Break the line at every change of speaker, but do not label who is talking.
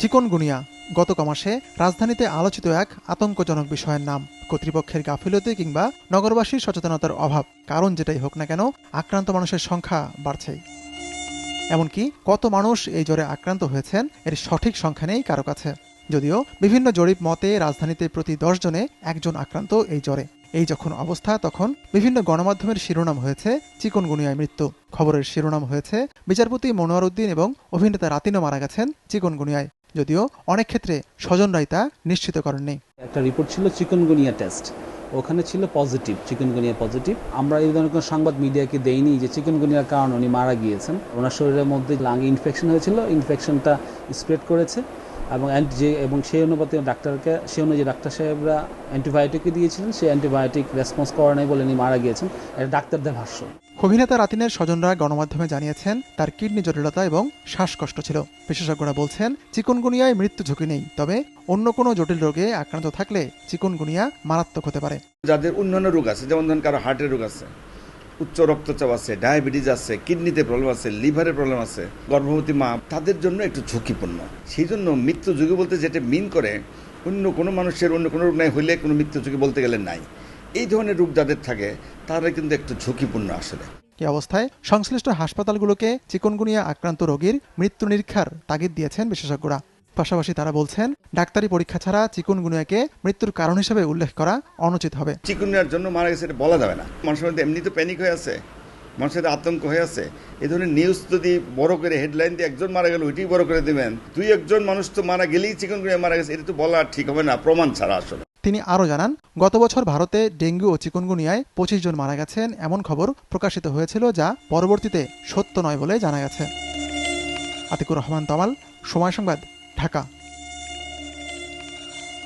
Chikungunya, গত কমাসে রাজধানীতে আলোচিত এক আতঙ্কজনক বিষয়ের নাম, কর্তৃপক্ষের গাফিলতি কিংবা নগরবাসীর সচেতনতার অভাব। কারণ যেটাই হোক না কেন, আক্রান্ত মানুষের সংখ্যা বাড়ছেই। এমনকি কত মানুষ এই জ্বরে আক্রান্ত হয়েছেন, এর সঠিক সংখ্যা নেই কারও কাছে। যদিও বিভিন্ন জরিপ মতে রাজধানীতে প্রতি দশ জনে একজন আক্রান্ত এই জ্বরে। এই যখন অবস্থা, তখন বিভিন্ন গণমাধ্যমের শিরোনাম হয়েছে, চিকনগুনিয়ায় মৃত্যু। খবরের শিরোনাম হয়েছে, বিচারপতি মনোয়ার উদ্দিন এবং অভিনেতা রাতিনও মারা গেছেন, চিকনগুনিয়ায়। যদিও অনেক ক্ষেত্রে স্বজনরাই তা নিশ্চিত করেননি।
একটা রিপোর্ট ছিল চিকনগুনিয়া টেস্ট। ওখানে ছিল পজিটিভ, চিকনগুনিয়া পজিটিভ। আমরা এই ধরনের কোনো সংবাদ মিডিয়াকে দেইনি যে চিকনগুনিয়ার কারণে উনি মারা গিয়েছেন। ওনার শরীরের মধ্যে লাঙ্গে ইনফেকশন হয়েছিল। ইনফেকশনটা স্প্রেড করেছে। এবং অ্যান্ট- যে এবং সেই অনুপাতে ডাক্তারকে সে অনুযায়ী ডাক্তার সাহেবরা অ্যান্টিবায়োটিকই দিয়েছিলেন সেই অ্যান্টিবায়োটিক রেসপন্স করা নাই বলে উনি মারা গিয়েছেন। এটা ডাক্তারদের ভাষ্য।
অভিনেতা রাতিনের স্বজনরা গণমাধ্যমে জানিয়েছেন তার কিডনি জটিলতা এবং শ্বাসকষ্ট ছিল। বিশেষজ্ঞরা বলছেন চিকনগুনিয়ায় মৃত্যু ঝুঁকি নেই তবে অন্য কোনো জটিল রোগে আক্রান্ত থাকলে চিকনগুনিয়া মারাত্মক হতে পারে।
যাদের অন্যান্য রোগ আছে যেমন ধরেন কারও হার্টের রোগ আছে উচ্চ রক্তচাপ আছে, ডায়াবেটিস আছে, কিডনিতে প্রবলেম আছে লিভারের প্রবলেম আছে, গর্ভবতী মা, তাদের জন্য একটু ঝুঁকিপূর্ণ। সেই জন্য মৃত্যু ঝুঁকি বলতে যেটা মিন করে, অন্য কোনো মানুষের অন্য কোনো রোগ নাই হইলে কোনো মৃত্যু ঝুঁকি বলতে গেলে নাই। এই ধরনের রোগ যাদের থাকে, তারা কিন্তু একটু ঝুঁকিপূর্ণ আসলে।
এই অবস্থায়? সংশ্লিষ্ট হাসপাতালগুলোকে চিকনগুনিয়া আক্রান্ত রোগীর মৃত্যু নিরীক্ষার তাগিদ দিয়েছেন বিশেষজ্ঞরা। পাশাপাশি তারা বলছেন ডাক্তারি পরীক্ষা ছাড়া চিকনগুনিয়াকে মৃত্যুর কারণ হিসেবে উল্লেখ করা অনুচিত হবে।
চিকুনিয়ার জন্য মারা গেছে এটা বলা যাবে না। মানুষের মধ্যে এমনি তো প্যানিক হয়ে আছে মানুষের আতঙ্ক হয়ে আছে। এই ধরনের নিউজ যদি বড় করে হেডলাইন দিয়ে একজন মারা গেল ওইটাই বড় করে দেবেন। দুই একজন মানুষ তো মারা গেলেই চিকনগুনিয়া মারা গেছে এটা তো বলা ঠিক হবে না প্রমাণ ছাড়া আসলে।
তিনি আরও জানান গত বছর ভারতে ডেঙ্গু ও চিকুনগুনিয়ায় পঁচিশ জন মারা গেছেন এমন খবর প্রকাশিত হয়েছিল যা পরবর্তীতে সত্য নয় বলে জানা গেছে। আতিকুর রহমান তমাল সময় সংবাদ ঢাকা